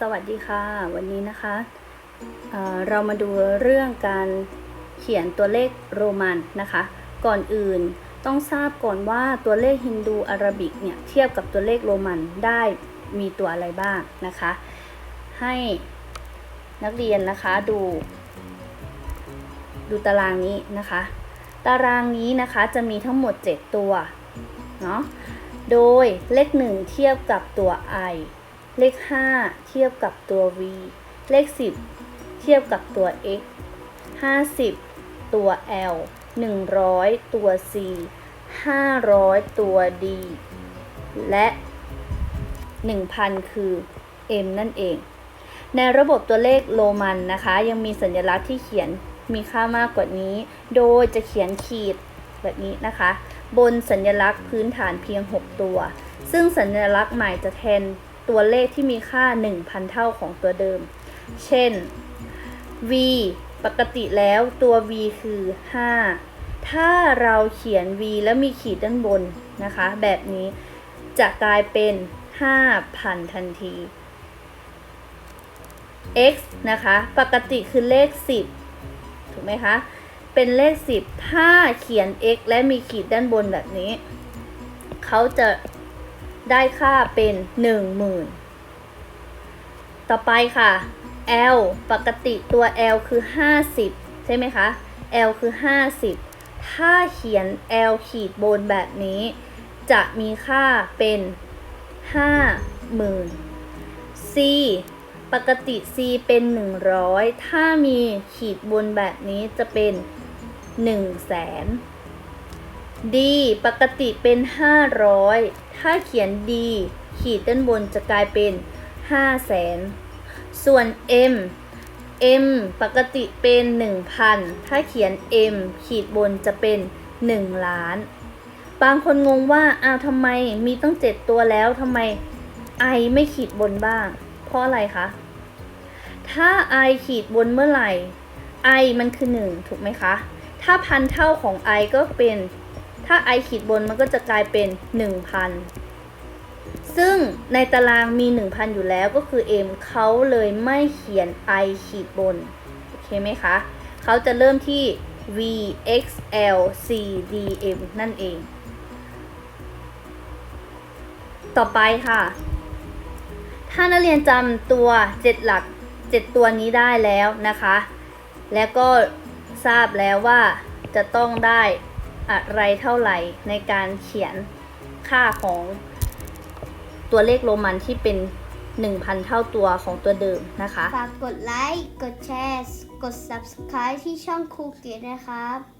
สวัสดีค่ะ วันนี้นะคะเเรามาดูเรื่องการเขียนตัวเลขโรมันนะคะ ก่อนอื่นต้องทราบก่อนว่าตัวเลขฮินดูอาราบิกเนี่ยเทียบกับตัวเลขโรมันได้มีตัวอะไรบ้างนะคะ ให้นักเรียนนะคะดู ดูตารางนี้นะคะ ตารางนี้นะคะจะมีทั้งหมด 7 ตัวเนาะโดยเลข 1 เทียบกับตัว i เลข 5 เทียบกับตัว v เลข 10 เทียบกับตัว x 50 ตัว l 100 ตัว c 500 ตัว d และ 1,000 คือ m นั่นเอง ในระบบตัวเลขโรมันนะคะ ยังมีสัญลักษณ์ที่เขียนมีค่ามากกว่านี้ โดยจะเขียนขีดแบบนี้นะคะ บนสัญลักษณ์พื้นฐานเพียง 6 ตัว ซึ่งสัญลักษณ์ใหม่จะแทน ตัวเลขที่มีค่า 1,000 เท่าของตัวเดิม เช่น v ปกติแล้วตัว v คือ 5 ถ้าเราเขียน v แล้วมีขีดด้านบนนะคะ แบบนี้จะกลายเป็น 5,000 ทันที x นะคะ ปกติคือเลข 10 ถูกไหมคะ เป็นเลข 10 ถ้าเขียน x และมีขีดด้านบนแบบนี้ เขาจะ ได้ค่าเป็น10,000ต่อไปค่ะ l ปกติตัว l คือ 50 ใช่ไหมคะ l คือ 50 ถ้าเขียน l ขีดบนแบบนี้ จะมีค่าเป็น 50,000 c ปกติ c เป็น 100 ถ้ามีขีดบนแบบนี้จะเป็น1แสน d ปกติเป็น 500 ถ้าเขียน d ขีดด้านบนจะกลายเป็น5แสน ส่วน m m ปกติเป็น 1,000 ถ้าเขียน m ขีดบนจะเป็น 1 ล้าน บางคนงงว่า อ้าวทำไมมีตั้ง 7 ตัวแล้วทำไม i ไม่ขีดบนบ้าง เพราะอะไรคะ ถ้า i ขีดบนเมื่อไหร่ i มันคือ 1 ถูกไหมคะ ถ้าพันเท่าของ i ก็เป็น ถ้า i ขีดบนมันก็จะกลายเป็น 1,000 ซึ่งในตารางมี 1,000 อยู่แล้วก็คือ m เขาเลยไม่เขียน i ขีดบน โอเคไหมคะ เขาจะเริ่มที่ v x l c d m นั่นเอง ต่อไปค่ะ ถ้านักเรียนจำตัว 7 หลัก 7 ตัวนี้ได้แล้วนะคะ แล้วก็ทราบแล้วว่าจะต้องได้ อะไรเท่าไหร่ในการเขียนค่าของตัวเลขโรมันที่เป็น 1,000 เท่าตัวของตัวเดิมนะคะ ฝากกดไลค์ กดแชร์ กด subscribe ที่ช่องครูเกตนะครับ